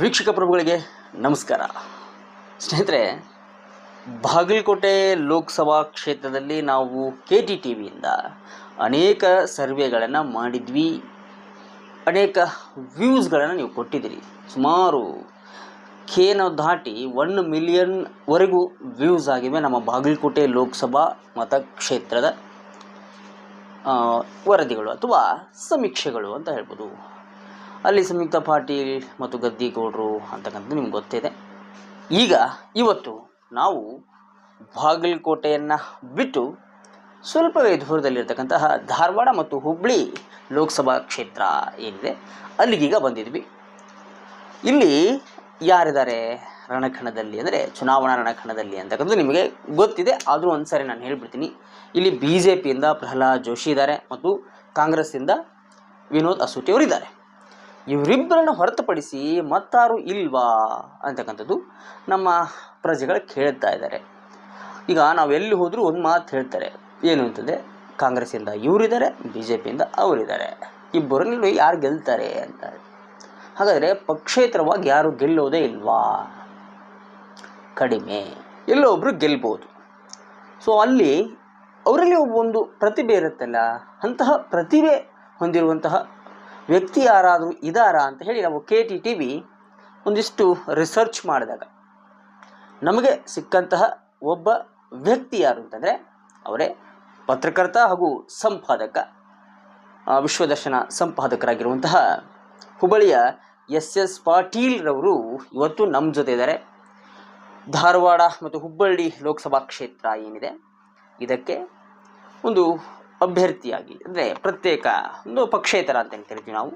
ವೀಕ್ಷಕ ಪ್ರಭುಗಳಿಗೆ ನಮಸ್ಕಾರ. ಸ್ನೇಹಿತರೆ, ಬಾಗಲಕೋಟೆ ಲೋಕಸಭಾ ಕ್ಷೇತ್ರದಲ್ಲಿ ನಾವು ಕೆ ಟಿ ಟಿ ವಿಯಿಂದ ಅನೇಕ ಸರ್ವೆಗಳನ್ನು ಮಾಡಿದ್ವಿ. ಅನೇಕ ವ್ಯೂಸ್ಗಳನ್ನು ನೀವು ಕೊಟ್ಟಿದ್ದೀರಿ. ಸುಮಾರು ಕೇನ ದಾಟಿ ಒನ್ ಮಿಲಿಯನ್ವರೆಗೂ ವ್ಯೂಸ್ ಆಗಿವೆ ನಮ್ಮ ಬಾಗಲಕೋಟೆ ಲೋಕಸಭಾ ಮತಕ್ಷೇತ್ರದ ವರದಿಗಳು ಅಥವಾ ಸಮೀಕ್ಷೆಗಳು ಅಂತ ಹೇಳ್ಬೋದು. ಅಲ್ಲಿ ಸಂಯುಕ್ತ ಪಾಟೀಲ್ ಮತ್ತು ಗದ್ದಿಗೌಡರು ಅಂತಕ್ಕಂಥದ್ದು ನಿಮ್ಗೆ ಗೊತ್ತಿದೆ. ಈಗ ಇವತ್ತು ನಾವು ಬಾಗಲಕೋಟೆಯನ್ನು ಬಿಟ್ಟು ಸ್ವಲ್ಪವೇ ದೂರದಲ್ಲಿರ್ತಕ್ಕಂತಹ ಧಾರವಾಡ ಮತ್ತು ಹುಬ್ಬಳ್ಳಿ ಲೋಕಸಭಾ ಕ್ಷೇತ್ರ ಏನಿದೆ ಅಲ್ಲಿಗೀಗ ಬಂದಿದ್ವಿ. ಇಲ್ಲಿ ಯಾರಿದ್ದಾರೆ? ರಣಕಣದಲ್ಲಿ ಅಂದರೆ ಚುನಾವಣಾ ರಣಕಣದಲ್ಲಿ ಅಂತಕ್ಕಂಥದ್ದು ನಿಮಗೆ ಗೊತ್ತಿದೆ. ಆದರೂ ಒಂದು ಸಾರಿ ನಾನು ಹೇಳಿಬಿಡ್ತೀನಿ. ಇಲ್ಲಿ ಬಿ ಜೆ ಪಿಯಿಂದ ಪ್ರಹ್ಲಾದ್ ಜೋಶಿ ಇದ್ದಾರೆ ಮತ್ತು ಕಾಂಗ್ರೆಸ್ಸಿಂದ ವಿನೋದ್ ಅಸೂಟಿ ಅವರಿದ್ದಾರೆ ಇವರಿಬ್ಬರನ್ನು ಹೊರತುಪಡಿಸಿ ಮತ್ತಾರು ಇಲ್ವಾ ಅಂತಕ್ಕಂಥದ್ದು ನಮ್ಮ ಪ್ರಜೆಗಳು ಕೇಳ್ತಾ ಇದ್ದಾರೆ. ಈಗ ನಾವು ಎಲ್ಲಿ ಹೋದರೂ ಒಂದು ಮಾತು ಹೇಳ್ತಾರೆ. ಏನು ಅಂತಂದರೆ, ಕಾಂಗ್ರೆಸ್ಸಿಂದ ಇವರಿದ್ದಾರೆ ಬಿ ಜೆ ಪಿಯಿಂದ ಅವರಿದ್ದಾರೆ ಇಬ್ಬರಲ್ಲಿ ಯಾರು ಗೆಲ್ತಾರೆ ಅಂತ. ಹಾಗಾದರೆ ಪಕ್ಷೇತರವಾಗಿ ಯಾರು ಗೆಲ್ಲೋದೇ ಇಲ್ವಾ? ಕಡಿಮೆ. ಎಲ್ಲೋ ಒಬ್ಬರು ಗೆಲ್ಬೋದು. ಸೊ ಅಲ್ಲಿ ಅವರಲ್ಲಿ ಒಂದು ಪ್ರತಿಭೆ ಇರುತ್ತಲ್ಲ, ಅಂತಹ ಪ್ರತಿಭೆ ಹೊಂದಿರುವಂತಹ ವ್ಯಕ್ತಿ ಯಾರಾದರೂ ಇದಾರಾ ಅಂತ ಹೇಳಿ ನಾವು ಕೆ ಟಿ ಟಿ ವಿ ಒಂದಿಷ್ಟು ರಿಸರ್ಚ್ ಮಾಡಿದಾಗ ನಮಗೆ ಸಿಕ್ಕಂತಹ ಒಬ್ಬ ವ್ಯಕ್ತಿ ಯಾರು ಅಂತಂದರೆ ಅವರೇ ಪತ್ರಕರ್ತ ಹಾಗೂ ಸಂಪಾದಕ ವಿಶ್ವದರ್ಶನ ಸಂಪಾದಕರಾಗಿರುವಂತಹ ಹುಬ್ಬಳ್ಳಿಯ ಎಸ್ ಎಸ್ ಪಾಟೀಲ್ರವರು ಇವತ್ತು ನಮ್ಮ ಜೊತೆ ಇದ್ದಾರೆ. ಧಾರವಾಡ ಮತ್ತು ಹುಬ್ಬಳ್ಳಿ ಲೋಕಸಭಾ ಕ್ಷೇತ್ರ ಏನಿದೆ, ಇದಕ್ಕೆ ಒಂದು ಅಭ್ಯರ್ಥಿಯಾಗಿ, ಅಂದರೆ ಪ್ರತ್ಯೇಕ ಒಂದು ಪಕ್ಷೇತರ ಅಂತ ಏನ್ ನಾವು.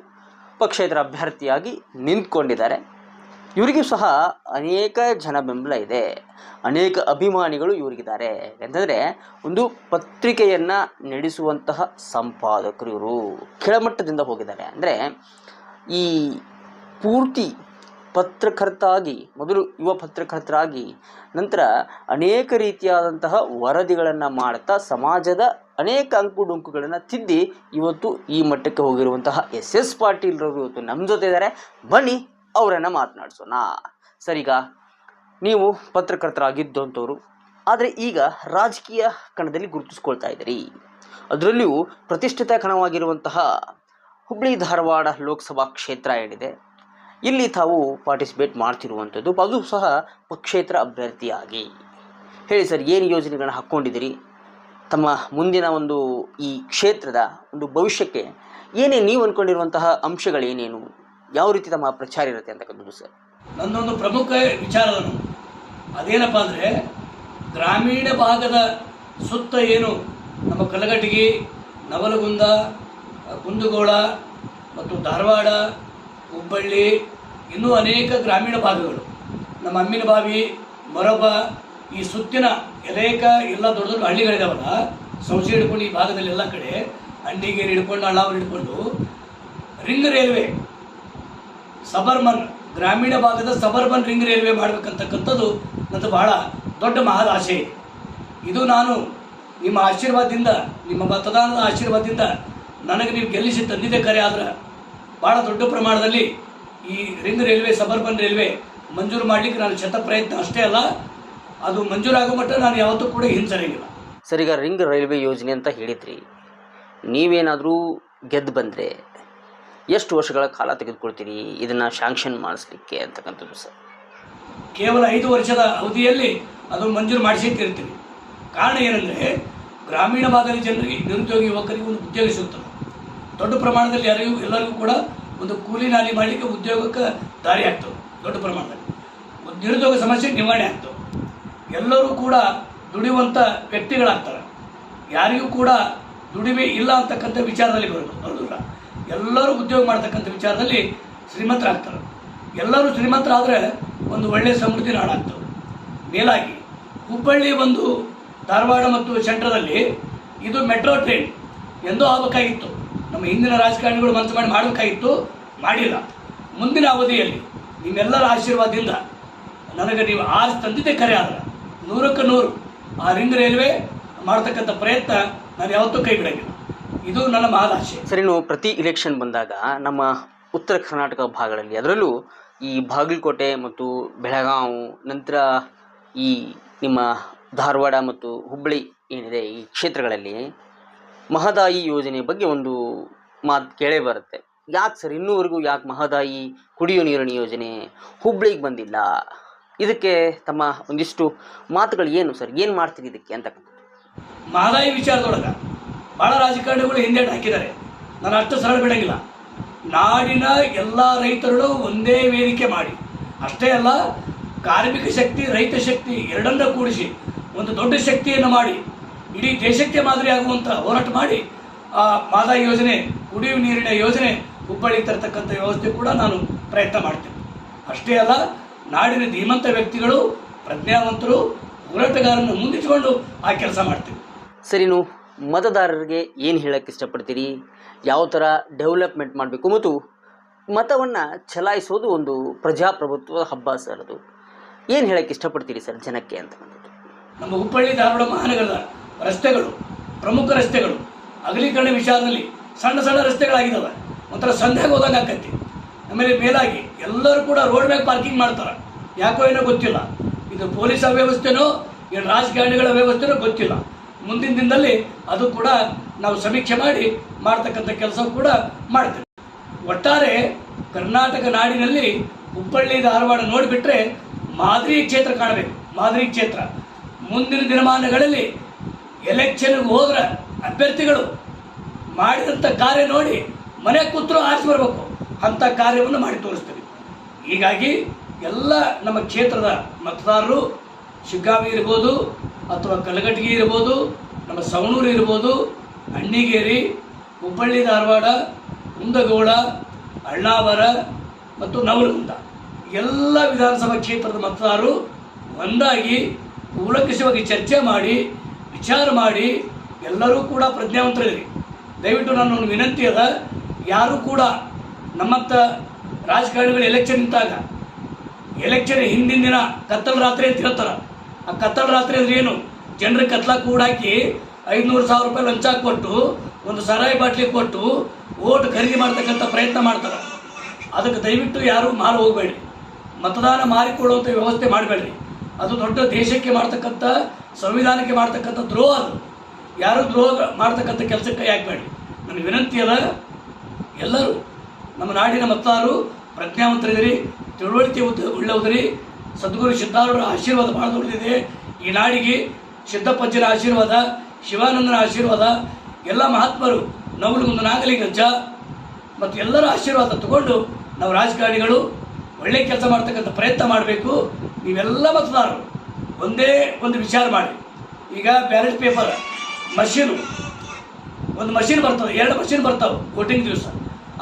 ಪಕ್ಷೇತರ ಅಭ್ಯರ್ಥಿಯಾಗಿ ನಿಂತ್ಕೊಂಡಿದ್ದಾರೆ. ಇವರಿಗೂ ಸಹ ಅನೇಕ ಜನ ಬೆಂಬಲ ಇದೆ. ಅನೇಕ ಅಭಿಮಾನಿಗಳು ಇವರಿಗಿದ್ದಾರೆ. ಯಾಕಂತಂದರೆ ಒಂದು ಪತ್ರಿಕೆಯನ್ನು ನಡೆಸುವಂತಹ ಸಂಪಾದಕರು ಇವರು. ಕೆಳಮಟ್ಟದಿಂದ ಹೋಗಿದ್ದಾರೆ. ಅಂದರೆ ಈ ಪೂರ್ತಿ ಪತ್ರಕರ್ತ ಆಗಿ ಮೊದಲು ಯುವ ಪತ್ರಕರ್ತರಾಗಿ, ನಂತರ ಅನೇಕ ರೀತಿಯಾದಂತಹ ವರದಿಗಳನ್ನು ಮಾಡ್ತಾ ಸಮಾಜದ ಅನೇಕ ಅಂಕುಡೊಂಕುಗಳನ್ನು ತಿದ್ದಿ ಇವತ್ತು ಈ ಮಟ್ಟಕ್ಕೆ ಹೋಗಿರುವಂತಹ ಎಸ್ ಎಸ್ ಪಾಟೀಲ್ರವರು ಇವತ್ತು ನಮ್ಮ ಜೊತೆ ಇದ್ದಾರೆ ಬನ್ನಿ, ಅವರನ್ನು ಮಾತನಾಡಿಸೋಣ. ಸರಿಗ, ನೀವು ಪತ್ರಕರ್ತರಾಗಿದ್ದಂಥವ್ರು ಆದರೆ ಈಗ ರಾಜಕೀಯ ಕಣದಲ್ಲಿ ಗುರುತಿಸ್ಕೊಳ್ತಾ ಇದ್ದೀರಿ. ಅದರಲ್ಲಿಯೂ ಪ್ರತಿಷ್ಠಿತ ಕಣವಾಗಿರುವಂತಹ ಹುಬ್ಬಳ್ಳಿ ಧಾರವಾಡ ಲೋಕಸಭಾ ಕ್ಷೇತ್ರ ಏನಿದೆ? ಇಲ್ಲಿ ತಾವು ಪಾರ್ಟಿಸಿಪೇಟ್ ಮಾಡ್ತಿರುವಂಥದ್ದು ಅದು ಸಹ ಪಕ್ಷೇತರ ಅಭ್ಯರ್ಥಿಯಾಗಿ. ಹೇಳಿ ಸರ್, ಏನು ಯೋಜನೆಗಳನ್ನ ಹಾಕ್ಕೊಂಡಿದ್ದೀರಿ? ತಮ್ಮ ಮುಂದಿನ ಒಂದು ಈ ಕ್ಷೇತ್ರದ ಒಂದು ಭವಿಷ್ಯಕ್ಕೆ ಏನೇ ನೀವು ಅಂದ್ಕೊಂಡಿರುವಂತಹ ಅಂಶಗಳೇನೇನು, ಯಾವ ರೀತಿ ತಮ್ಮ ಪ್ರಚಾರ ಇರುತ್ತೆ ಅಂತಕ್ಕಂಥದ್ದು ಸರ್? ನನ್ನೊಂದು ಪ್ರಮುಖ ವಿಚಾರವನ್ನು ಅದೇನಪ್ಪ ಅಂದರೆ, ಗ್ರಾಮೀಣ ಭಾಗದ ಸುತ್ತ ಏನು, ನಮ್ಮ ಕಲಘಟಗಿ, ನವಲಗುಂದ, ಕುಂದಗೋಳ ಮತ್ತು ಧಾರವಾಡ ಹುಬ್ಬಳ್ಳಿ, ಇನ್ನೂ ಅನೇಕ ಗ್ರಾಮೀಣ ಭಾಗಗಳು. ನಮ್ಮ ಅಮ್ಮಿನ ಬಾವಿ ಮೊರಬ ಈ ಸುತ್ತಿನ ಅನೇಕ ಎಲ್ಲ ದೊಡ್ಡ ದೊಡ್ಡ ಹಳ್ಳಿಗಳಿದಾವಲ್ಲ ಸಂಶಯ ಹಿಡ್ಕೊಂಡು ಈ ಭಾಗದಲ್ಲಿ ಎಲ್ಲ ಕಡೆ ಅಂಡಿಗೇರಿ ಹಿಡ್ಕೊಂಡು, ಅಳ್ಳಾವರ್ ಹಿಡ್ಕೊಂಡು, ರಿಂಗ್ ರೈಲ್ವೆ, ಸಬರ್ಮನ್, ಗ್ರಾಮೀಣ ಭಾಗದ ಸಬರ್ಮನ್ ರಿಂಗ್ ರೈಲ್ವೆ ಮಾಡಬೇಕಂತಕ್ಕಂಥದ್ದು ನಂದು ಬಹಳ ದೊಡ್ಡ ಮಹದ ಆಶೆ ಇದು ನಾನು ನಿಮ್ಮ ಆಶೀರ್ವಾದದಿಂದ, ನಿಮ್ಮ ಮತದಾನದ ಆಶೀರ್ವಾದದಿಂದ ನನಗೆ ನೀವು ಗೆಲ್ಲಿಸಿ ತಂದಿದ್ದೆ ಕರೆ ಆದ್ರೆ ಭಾಳ ದೊಡ್ಡ ಪ್ರಮಾಣದಲ್ಲಿ ಈ ರಿಂಗ್ ರೈಲ್ವೆ ಸಬರ್ಬನ್ ರೈಲ್ವೆ ಮಂಜೂರು ಮಾಡಲಿಕ್ಕೆ ನಾನು ಶತ ಪ್ರಯತ್ನ ಅಷ್ಟೇ ಅಲ್ಲ ಅದು ಮಂಜೂರಾಗೋ ಮಟ್ಟ ನಾನು ಯಾವತ್ತೂ ಕೂಡ ಹಿಂಸರಿಗಿಲ್ಲ ಸರ್ ಈಗ ರಿಂಗ್ ರೈಲ್ವೆ ಯೋಜನೆ ಅಂತ ಹೇಳಿದ್ರಿ. ನೀವೇನಾದರೂ ಗೆದ್ದು ಬಂದರೆ ಎಷ್ಟು ವರ್ಷಗಳ ಕಾಲ ತೆಗೆದುಕೊಳ್ತೀರಿ? ಇದನ್ನು ಶಾಂಕ್ಷನ್ ಮಾಡಿಸ್ಲಿಕ್ಕೆ ಅಂತಕ್ಕಂಥದ್ದು ಸರ್. ಕೇವಲ ಐದು ವರ್ಷದ ಅವಧಿಯಲ್ಲಿ ಅದು ಮಂಜೂರು ಮಾಡಿಸಿ ತಿರ್ತೀವಿ ಕಾರಣ ಏನಂದರೆ ಗ್ರಾಮೀಣ ಭಾಗದ ಜನರಿಗೆ ನಿರುದ್ಯೋಗಿ ಯುವಕರಿಗೆ ಒಂದು ಉದ್ಯೋಗ ಸಿಗ್ತದೆ. ದೊಡ್ಡ ಪ್ರಮಾಣದಲ್ಲಿ ಯಾರಿಗೂ ಎಲ್ಲರಿಗೂ ಕೂಡ ಒಂದು ಕೂಲಿ ನಾಲಿ ಮಾಡಲಿಕ್ಕೆ ಉದ್ಯೋಗಕ್ಕೆ ದಾರಿ ಆಗ್ತವೆ ದೊಡ್ಡ ಪ್ರಮಾಣದಲ್ಲಿ. ನಿರುದ್ಯೋಗ ಸಮಸ್ಯೆ ನಿವಾರಣೆ ಆಗ್ತವೆ ಎಲ್ಲರೂ ಕೂಡ ದುಡಿಯುವಂಥ ವ್ಯಕ್ತಿಗಳಾಗ್ತಾರೆ. ಯಾರಿಗೂ ಕೂಡ ದುಡಿಮೆ ಇಲ್ಲ ಅಂತಕ್ಕಂಥ ವಿಚಾರದಲ್ಲಿ ಬರೋದು, ಬರೋದಿಲ್ಲ. ಎಲ್ಲರೂ ಉದ್ಯೋಗ ಮಾಡ್ತಕ್ಕಂಥ ವಿಚಾರದಲ್ಲಿ ಶ್ರೀಮಂತರಾಗ್ತಾರೆ. ಎಲ್ಲರೂ ಶ್ರೀಮಂತರಾದರೆ ಒಂದು ಒಳ್ಳೆಯ ಸಮೃದ್ಧಿ ನಾಡಾಗ್ತವೆ ಮೇಲಾಗಿ, ಹುಬ್ಬಳ್ಳಿ ಒಂದು ಧಾರವಾಡ ಮತ್ತು ಸೆಂಟ್ರದಲ್ಲಿ ಇದು ಮೆಟ್ರೋ ಟ್ರೈನ್, ಎಂದೋ ಆಗಬೇಕಾಗಿತ್ತು. ನಮ್ಮ ಹಿಂದಿನ ರಾಜಕಾರಣಿಗಳು ಮನಸ್ಸು ಮಾಡಿ ಮಾಡಬೇಕಾಗಿತ್ತು, ಮಾಡಿಲ್ಲ. ಮುಂದಿನ ಅವಧಿಯಲ್ಲಿ ನಿಮ್ಮೆಲ್ಲರ ಆಶೀರ್ವಾದದಿಂದ ನನಗೆ ನೀವು ಆರಿಸಿ ತಂದಿದ್ದೆ ಕರೆ ಆದ್ರೆ ನೂರಕ್ಕೆ ನೂರು ಆ ರಿಂಗ್ ರೈಲ್ವೆ ಮಾಡ್ತಕ್ಕಂಥ ಪ್ರಯತ್ನ ನಾನು ಯಾವತ್ತೂ ಕೈ ಇದು ನನ್ನ ಮಹದಾಶೆ ಸರಿ, ನೀವು ಪ್ರತಿ ಇಲೆಕ್ಷನ್ ಬಂದಾಗ ನಮ್ಮ ಉತ್ತರ ಕರ್ನಾಟಕ ಭಾಗಗಳಲ್ಲಿ, ಅದರಲ್ಲೂ ಈ ಬಾಗಲಕೋಟೆ ಮತ್ತು ಬೆಳಗಾವಿ ನಂತರ ಈ ನಿಮ್ಮ ಧಾರವಾಡ ಮತ್ತು ಹುಬ್ಬಳ್ಳಿ ಏನಿದೆ ಈ ಕ್ಷೇತ್ರಗಳಲ್ಲಿ ಮಹದಾಯಿ ಯೋಜನೆ ಬಗ್ಗೆ ಒಂದು ಮಾತು ಕೇಳೇ ಬರುತ್ತೆ. ಯಾಕೆ ಸರ್ ಇನ್ನೂವರೆಗೂ ಯಾಕೆ ಮಹದಾಯಿ ಕುಡಿಯೋ ನೀರಿನ ಯೋಜನೆ ಹುಬ್ಳಿಗೆ ಬಂದಿಲ್ಲ? ಇದಕ್ಕೆ ತಮ್ಮ ಒಂದಿಷ್ಟು ಮಾತುಗಳು ಏನು ಸರ್? ಏನು ಮಾಡ್ತೀರಿ ಇದಕ್ಕೆ ಅಂತ ಮಹದಾಯಿ ವಿಚಾರದೊಳಗೆ ಭಾಳ ರಾಜಕಾರಣಿಗಳು ಹಿಂದೇಟು ಹಾಕಿದ್ದಾರೆ. ನಾನು ಅಷ್ಟು ಸರಳ ಬಿಡಂಗಿಲ್ಲ. ನಾಡಿನ ಎಲ್ಲ ರೈತರು ಒಂದೇ ವೇದಿಕೆ ಮಾಡಿ, ಅಷ್ಟೇ ಅಲ್ಲ ಕಾರ್ಮಿಕ ಶಕ್ತಿ, ರೈತ ಶಕ್ತಿ ಎರಡನ್ನ ಕೂಡಿಸಿ ಒಂದು ದೊಡ್ಡ ಶಕ್ತಿಯನ್ನು ಮಾಡಿ ಇಡೀ ದೇಶಕ್ಕೆ ಮಾದರಿ ಆಗುವಂಥ ಹೋರಾಟ ಮಾಡಿ ಆ ಮಹದಾಯಿ ಯೋಜನೆ ಕುಡಿಯುವ ನೀರಿನ ಯೋಜನೆ ಹುಬ್ಬಳ್ಳಿ ತರತಕ್ಕಂಥ ವ್ಯವಸ್ಥೆ ಕೂಡ ನಾನು ಪ್ರಯತ್ನ ಮಾಡ್ತೇನೆ. ಅಷ್ಟೇ ಅಲ್ಲ ನಾಡಿನ ಧೀಮಂತ ವ್ಯಕ್ತಿಗಳು ಪ್ರಜ್ಞಾವಂತರು ಹೋರಾಟಗಾರನ್ನು ಮುಂದಿಟ್ಟುಕೊಂಡು ಆ ಕೆಲಸ ಮಾಡ್ತೇವೆ. ಸರ್ ಇನ್ನು ಮತದಾರರಿಗೆ ಏನು ಹೇಳಕ್ಕೆ ಇಷ್ಟಪಡ್ತೀರಿ? ಯಾವ ಥರ ಡೆವಲಪ್ಮೆಂಟ್ ಮಾಡಬೇಕು? ಮತ್ತು ಮತವನ್ನು ಚಲಾಯಿಸೋದು ಒಂದು ಪ್ರಜಾಪ್ರಭುತ್ವದ ಹಬ್ಬ ಸರ್ ಅದು. ಏನು ಹೇಳಕ್ಕೆ ಇಷ್ಟಪಡ್ತೀರಿ ಸರ್ ಜನಕ್ಕೆ ಅಂತ ನಮ್ಮ ಹುಬ್ಬಳ್ಳಿ ಧಾರವಾಡ ಮಹಾನಗರದ ರಸ್ತೆಗಳು, ಪ್ರಮುಖ ರಸ್ತೆಗಳು, ಅಗಲೀಕರಣ ವಿಚಾರದಲ್ಲಿ ಸಣ್ಣ ಸಣ್ಣ ರಸ್ತೆಗಳಾಗಿದ್ದಾವೆ ಒಂಥರ ಸಂದೇಹ ಹೋದಂಗೆ ಆಕೈತಿ. ಆಮೇಲೆ ಮೇಲಾಗಿ ಎಲ್ಲರೂ ಕೂಡ ರೋಡ್ ಮ್ಯಾಗ ಪಾರ್ಕಿಂಗ್ ಮಾಡ್ತಾರೆ. ಯಾಕೋ ಏನೋ ಗೊತ್ತಿಲ್ಲ. ಇದು ಪೊಲೀಸ್ ಅವ್ಯವಸ್ಥೆನೋ, ಏನು ರಾಜಕಾರಣಿಗಳ ವ್ಯವಸ್ಥೆನೋ ಗೊತ್ತಿಲ್ಲ. ಮುಂದಿನ ದಿನದಲ್ಲಿ ಅದು ಕೂಡ ನಾವು ಸಮೀಕ್ಷೆ ಮಾಡಿ ಮಾಡ್ತಕ್ಕಂಥ ಕೆಲಸ ಕೂಡ ಮಾಡ್ತೇವೆ. ಒಟ್ಟಾರೆ ಕರ್ನಾಟಕ ನಾಡಿನಲ್ಲಿ ಹುಬ್ಬಳ್ಳಿ, ಧಾರವಾಡ ನೋಡಿಬಿಟ್ರೆ ಮಾದರಿ ಕ್ಷೇತ್ರ ಕಾಣಬೇಕು. ಮಾದರಿ ಕ್ಷೇತ್ರ. ಮುಂದಿನ ದಿನಮಾನಗಳಲ್ಲಿ ಎಲೆಕ್ಷನ್ಗೆ ಹೋದ್ರೆ ಅಭ್ಯರ್ಥಿಗಳು ಮಾಡಿದಂಥ ಕಾರ್ಯ ನೋಡಿ ಮನೆ ಕೂತ್ರು ಆರಿಸಿ ಬರಬೇಕು. ಅಂಥ ಕಾರ್ಯವನ್ನು ಮಾಡಿ ತೋರಿಸ್ತೀವಿ. ಹೀಗಾಗಿ ಎಲ್ಲ ನಮ್ಮ ಕ್ಷೇತ್ರದ ಮತದಾರರು ಶಿಗ್ಗಾವಿ ಇರ್ಬೋದು, ಅಥವಾ ಕಲಘಟಗಿ ಇರ್ಬೋದು, ನಮ್ಮ ಸವಣೂರು ಇರ್ಬೋದು, ಅಣ್ಣಿಗೇರಿ, ಹುಬ್ಬಳ್ಳಿ, ಧಾರವಾಡ ಕುಂದಗೋಳ ಅಳ್ಳಾವರ ಮತ್ತು ನವಲಗುಂದ. ಎಲ್ಲ ವಿಧಾನಸಭಾ ಕ್ಷೇತ್ರದ ಮತದಾರರು ಒಂದಾಗಿ ಕೂಲಂಕಷವಾಗಿ ಚರ್ಚೆ ಮಾಡಿ ವಿಚಾರ ಮಾಡಿ ಎಲ್ಲರೂ ಕೂಡ ಪ್ರಜ್ಞಾವಂತರಿರಿ ದಯವಿಟ್ಟು ನನ್ನ ಒಂದು ವಿನಂತಿ ಅದ, ಯಾರು ಕೂಡ ನಮ್ಮಂಥ ರಾಜಕಾರಣಿಗಳು ಎಲೆಕ್ಷನ್ ನಿಂತಾಗ ಎಲೆಕ್ಷನ್ ಹಿಂದಿನ ದಿನ ಕತ್ತಲ ರಾತ್ರಿ ಅಂತ ಹೇಳ್ತಾರ. ಆ ಕತ್ತಲ ರಾತ್ರಿ ಅಂದ್ರೆ ಏನು? ಜನರ ಕತ್ಲ ಕೂಡಾಕಿ ಐದುನೂರು ಸಾವಿರ ರೂಪಾಯಿ ಲಂಚ ಕೊಟ್ಟು, ಒಂದು ಸರಾಯಿ ಬಾಟ್ಲಿ ಕೊಟ್ಟು ಓಟ್ ಖರೀದಿ ಮಾಡ್ತಕ್ಕಂಥ ಪ್ರಯತ್ನ ಮಾಡ್ತಾರೆ. ಅದಕ್ಕೆ ದಯವಿಟ್ಟು ಯಾರು ಮಾರು ಹೋಗಬೇಡಿ ಮತದಾನ ಮಾರಿಕೊಳ್ಳುವಂಥ ವ್ಯವಸ್ಥೆ ಮಾಡಬೇಡ್ರಿ. ಅದು ದೊಡ್ಡ ದೇಶಕ್ಕೆ ಮಾಡ್ತಕ್ಕಂಥ, ಸಂವಿಧಾನಕ್ಕೆ ಮಾಡ್ತಕ್ಕಂಥ ದ್ರೋಹ ಅದು. ಯಾರು ದ್ರೋಹ ಮಾಡ್ತಕ್ಕಂಥ ಕೆಲಸಕ್ಕೆ ಮಾಡಿ ನನ್ನ ವಿನಂತಿ ಅದ, ಎಲ್ಲರೂ ನಮ್ಮ ನಾಡಿನ ಮತ್ತಾರು ಪ್ರಜ್ಞಾವಂತರಿದ್ದೀರಿ ತಿಳುವಳಿಕೆ ಉದ್ದ ಉಳ್ಳವರಿರಿ ಸದ್ಗುರು ಸಿದ್ಧಾರೂಢರ ಆಶೀರ್ವಾದ ಭಾಳ ದೊಡ್ಡದಿದೆ. ಈ ನಾಡಿಗೆ ಸಿದ್ದಪ್ಪಜ್ಜನ ಆಶೀರ್ವಾದ, ಶಿವಾನಂದನ ಆಶೀರ್ವಾದ, ಎಲ್ಲ ಮಹಾತ್ಮರು ನವಲಗುಂದ ನಾಗಲಿಂಗಜ್ಜ ಮತ್ತು ಎಲ್ಲರ ಆಶೀರ್ವಾದ ತಗೊಂಡು ನಾವು ರಾಜಕಾರಣಿಗಳು ಒಳ್ಳೆ ಕೆಲಸ ಮಾಡ್ತಕ್ಕಂಥ ಪ್ರಯತ್ನ ಮಾಡಬೇಕು. ನೀವೆಲ್ಲ ಮತದಾರರು ಒಂದೇ ಒಂದು ವಿಚಾರ ಮಾಡಿ. ಈಗ ಬ್ಯಾಲೆಟ್ ಪೇಪರ್, ಮಷೀನು. ಒಂದು ಮಷೀನ್ ಬರ್ತವೆ ಎರಡು ಮಷೀನ್ ಬರ್ತವೆ ವೋಟಿಂಗ್ ದಿವಸ.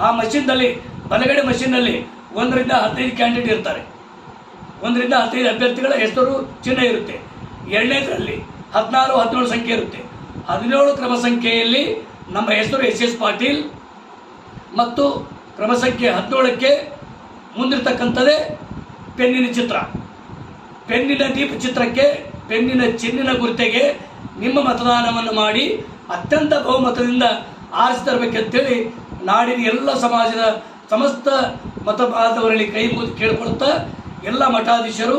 ಆ ಮಷೀನ್ನಲ್ಲಿ, ಬಲಗಡೆ ಮಷೀನ್ನಲ್ಲಿ ಒಂದರಿಂದ ಹದಿನೈದು ಕ್ಯಾಂಡಿಡೇಟ್ ಇರ್ತಾರೆ. ಒಂದರಿಂದ ಹದಿನೈದು ಅಭ್ಯರ್ಥಿಗಳ ಹೆಸರು ಚಿಹ್ನೆ ಇರುತ್ತೆ. ಎರಡನೇದರಲ್ಲಿ ಹದಿನಾರು, ಹದಿನೇಳು ಸಂಖ್ಯೆ ಇರುತ್ತೆ. ಹದಿನೇಳು ಕ್ರಮ ಸಂಖ್ಯೆಯಲ್ಲಿ ನಮ್ಮ ಹೆಸರು ಎಸ್ ಎಸ್ ಪಾಟೀಲ್ ಮತ್ತು ಕ್ರಮ ಸಂಖ್ಯೆ ಹದಿನೇಳಕ್ಕೆ ಮುಂದಿರ್ತಕ್ಕಂಥದ್ದೇ ಪೆನ್ನಿನ ಚಿತ್ರ. ಪೆನ್ನಿನ ದೀಪ ಚಿತ್ರಕ್ಕೆ ಪೆನ್ನಿನ ಚಿನ್ನಿನ ಗುರುತೆಗೆ ನಿಮ್ಮ ಮತದಾನವನ್ನು ಮಾಡಿ ಅತ್ಯಂತ ಬಹುಮತದಿಂದ ಆರಿಸಿ ತರಬೇಕಂತೇಳಿ ನಾಡಿನ ಎಲ್ಲ ಸಮಾಜದ ಸಮಸ್ತ ಮತ ಬಾಂಧವರಲ್ಲಿ ಕೈ ಮುಗಿದು ಕೇಳ್ಕೊಳ್ತಾ ಎಲ್ಲ ಮಠಾಧೀಶರು,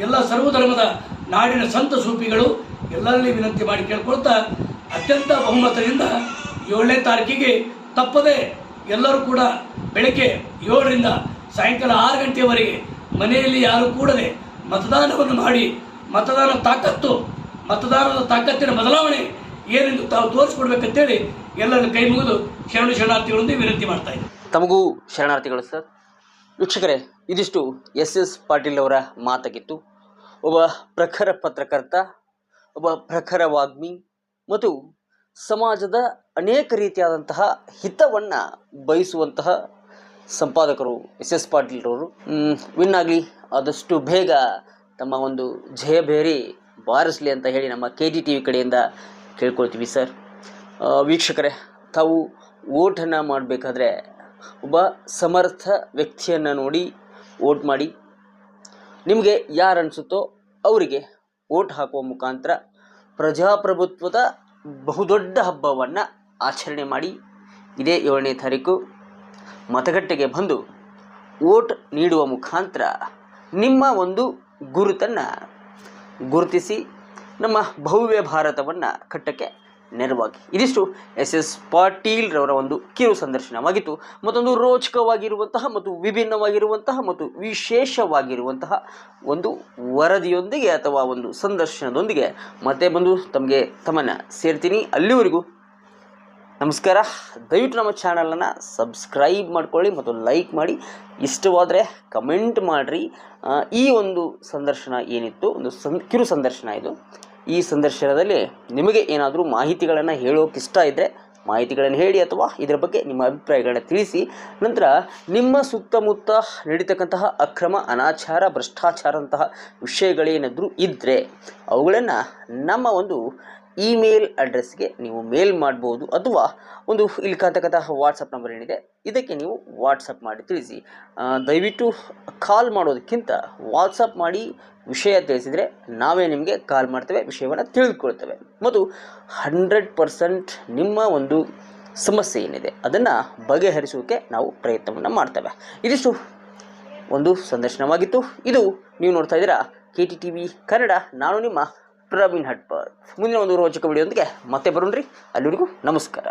ಎಲ್ಲ ಸರ್ವಧರ್ಮದ ನಾಡಿನ ಸಂತ ಸೂಪಿಗಳು ಎಲ್ಲರಲ್ಲಿ ವಿನಂತಿ ಮಾಡಿ ಕೇಳ್ಕೊಳ್ತಾ ಅತ್ಯಂತ ಬಹುಮತದಿಂದ ಏಳನೇ ತಾರೀಕಿಗೆ ತಪ್ಪದೆ ಎಲ್ಲರೂ ಕೂಡ ಬೆಳಗ್ಗೆ ಏಳರಿಂದ ಸಾಯಂಕಾಲ ಆರು ಗಂಟೆಯವರೆಗೆ ಮನೆಯಲ್ಲಿ ಯಾರು ಕೂಡದೆ ಮತದಾನವನ್ನು ಮಾಡಿ, ಮತದಾನ ತಾಕತ್ತು, ಮತದಾನದ ತಾಕತ್ತಿನ ಬದಲಾವಣೆ ಏನೆಂದು ತಾವು ತೋರಿಸ್ಕೊಡ್ಬೇಕಂತೇಳಿ ಎಲ್ಲರ ಕೈ ಮುಗಿದು ಶರಣು ಶರಣಾರ್ಥಿಗಳೊಂದಿಗೆ ವಿನಂತಿ ಮಾಡ್ತಾ ಇದ್ದೀನಿ. ತಮಗೂ ಶರಣಾರ್ಥಿಗಳು ಸರ್. ವೀಕ್ಷಕರೇ, ಇದಿಷ್ಟು ಎಸ್ ಎಸ್ ಪಾಟೀಲ್ ಅವರ ಮಾತಾಗಿತ್ತು. ಒಬ್ಬ ಪ್ರಖರ ಪತ್ರಕರ್ತ, ಒಬ್ಬ ಪ್ರಖರ ವಾಗ್ಮಿ ಮತ್ತು ಸಮಾಜದ ಅನೇಕ ರೀತಿಯಾದಂತಹ ಹಿತವನ್ನು ಬಯಸುವಂತಹ ಸಂಪಾದಕರು, ಎಸ್ ಎಸ್ ಪಾಟೀಲ್ರವರು ವಿನ್ ಆಗಲಿ, ಆದಷ್ಟು ಬೇಗ ತಮ್ಮ ಒಂದು ಜಯ ಬೇರಿ ಬಾರಿಸಲಿ ಅಂತ ಹೇಳಿ ನಮ್ಮ ಕೆ ಜಿ ಟಿ ವಿ ಕಡೆಯಿಂದ ಕೇಳ್ಕೊಳ್ತೀವಿ ಸರ್. ವೀಕ್ಷಕರೇ, ತಾವು ಓಟನ್ನು ಮಾಡಬೇಕಾದ್ರೆ ಒಬ್ಬ ಸಮರ್ಥ ವ್ಯಕ್ತಿಯನ್ನು ನೋಡಿ ಓಟ್ ಮಾಡಿ. ನಿಮಗೆ ಯಾರು ಅನಿಸುತ್ತೋ ಅವರಿಗೆ ಓಟ್ ಹಾಕುವ ಮುಖಾಂತರ ಪ್ರಜಾಪ್ರಭುತ್ವದ ಬಹುದೊಡ್ಡ ಹಬ್ಬವನ್ನು ಆಚರಣೆ ಮಾಡಿ. ಇದೇ ಏಳನೇ ತಾರೀಕು. ಮತಗಟ್ಟೆಗೆ ಬಂದು ವೋಟ್ ನೀಡುವ ಮುಖಾಂತರ ನಿಮ್ಮ ಒಂದು ಗುರುತನ್ನು ಗುರುತಿಸಿ ನಮ್ಮ ಭವ್ಯ ಭಾರತವನ್ನು ಕಟ್ಟಕ್ಕೆ ನೆರವಾಗಿ. ಇದಿಷ್ಟು ಎಸ್ ಎಸ್ ಪಾಟೀಲ್ರವರ ಒಂದು ಕಿರು ಸಂದರ್ಶನವಾಗಿತ್ತು. ಮತ್ತೊಂದು ರೋಚಕವಾಗಿರುವಂತಹ ಮತ್ತು ವಿಭಿನ್ನವಾಗಿರುವಂತಹ ಮತ್ತು ವಿಶೇಷವಾಗಿರುವಂತಹ ಒಂದು ವರದಿಯೊಂದಿಗೆ ಅಥವಾ ಒಂದು ಸಂದರ್ಶನದೊಂದಿಗೆ ಮತ್ತೆ ಬಂದು ತಮಗೆ ತಮ್ಮನ್ನು ಸೇರ್ತೀನಿ. ಅಲ್ಲಿವರೆಗೂ ನಮಸ್ಕಾರ. ದಯವಿಟ್ಟು ನಮ್ಮ ಚಾನಲನ್ನು ಸಬ್ಸ್ಕ್ರೈಬ್ ಮಾಡ್ಕೊಳ್ಳಿ ಮತ್ತು ಲೈಕ್ ಮಾಡಿ. ಇಷ್ಟವಾದರೆ ಕಮೆಂಟ್ ಮಾಡಿರಿ. ಈ ಒಂದು ಸಂದರ್ಶನ ಏನಿತ್ತು? ಒಂದು ಸಂ, ಕಿರು ಸಂದರ್ಶನ ಇದು. ಈ ಸಂದರ್ಶನದಲ್ಲಿ ನಿಮಗೆ ಏನಾದರೂ ಮಾಹಿತಿಗಳನ್ನು ಹೇಳೋಕೆ ಇಷ್ಟ ಇದ್ದರೆ ಮಾಹಿತಿಗಳನ್ನು ಹೇಳಿ ಅಥವಾ ಇದರ ಬಗ್ಗೆ ನಿಮ್ಮ ಅಭಿಪ್ರಾಯಗಳನ್ನ ತಿಳಿಸಿ. ನಂತರ ನಿಮ್ಮ ಸುತ್ತಮುತ್ತ ನಡೀತಕ್ಕಂತಹ ಅಕ್ರಮ, ಅನಾಚಾರ ಭ್ರಷ್ಟಾಚಾರಂತಹ ವಿಷಯಗಳೇನಾದರೂ ಇದ್ದರೆ ಅವುಗಳನ್ನು ನಮ್ಮ ಒಂದು ಇಮೇಲ್ ಅಡ್ರೆಸ್ಗೆ ನೀವು ಮೇಲ್ ಮಾಡ್ಬೋದು ಅಥವಾ ಒಂದು ಇಲ್ಲಿ ಕಂತಕ್ಕಂತಹ ವಾಟ್ಸಪ್ ನಂಬರ್ ಏನಿದೆ, ಇದಕ್ಕೆ ನೀವು ವಾಟ್ಸಪ್ ಮಾಡಿ, ತಿಳಿಸಿ. ದಯವಿಟ್ಟು ಕಾಲ್ ಮಾಡೋದಕ್ಕಿಂತ ವಾಟ್ಸಪ್ ಮಾಡಿ ವಿಷಯ ತಿಳಿಸಿದರೆ ನಾವೇ ನಿಮಗೆ ಕಾಲ್ ಮಾಡ್ತೇವೆ, ವಿಷಯವನ್ನು ತಿಳಿದುಕೊಳ್ತೇವೆ. ಮತ್ತು ಹಂಡ್ರೆಡ್ ಪರ್ಸೆಂಟ್ ನಿಮ್ಮ ಒಂದು ಸಮಸ್ಯೆ ಏನಿದೆ, ಅದನ್ನು ಬಗೆಹರಿಸೋಕೆ ನಾವು ಪ್ರಯತ್ನವನ್ನು ಮಾಡ್ತೇವೆ. ಇದಿಷ್ಟು ಒಂದು ಸಂದರ್ಶನವಾಗಿತ್ತು. ಇದು ನೀವು ನೋಡ್ತಾ ಇದ್ದೀರಾ K T T V Kannada. ನಾನು ನಿಮ್ಮ ಪ್ರವೀಣ್ ಹಟ್ಪರ್ ಮುಂದಿನ ಒಂದು ರೋಚಕ ವಿಡಿಯೋದೊಂದಿಗೆ ಮತ್ತೆ ಬರೋಣ್ರಿ. ಅಲ್ಲಿವರೆಗೂ ನಮಸ್ಕಾರ.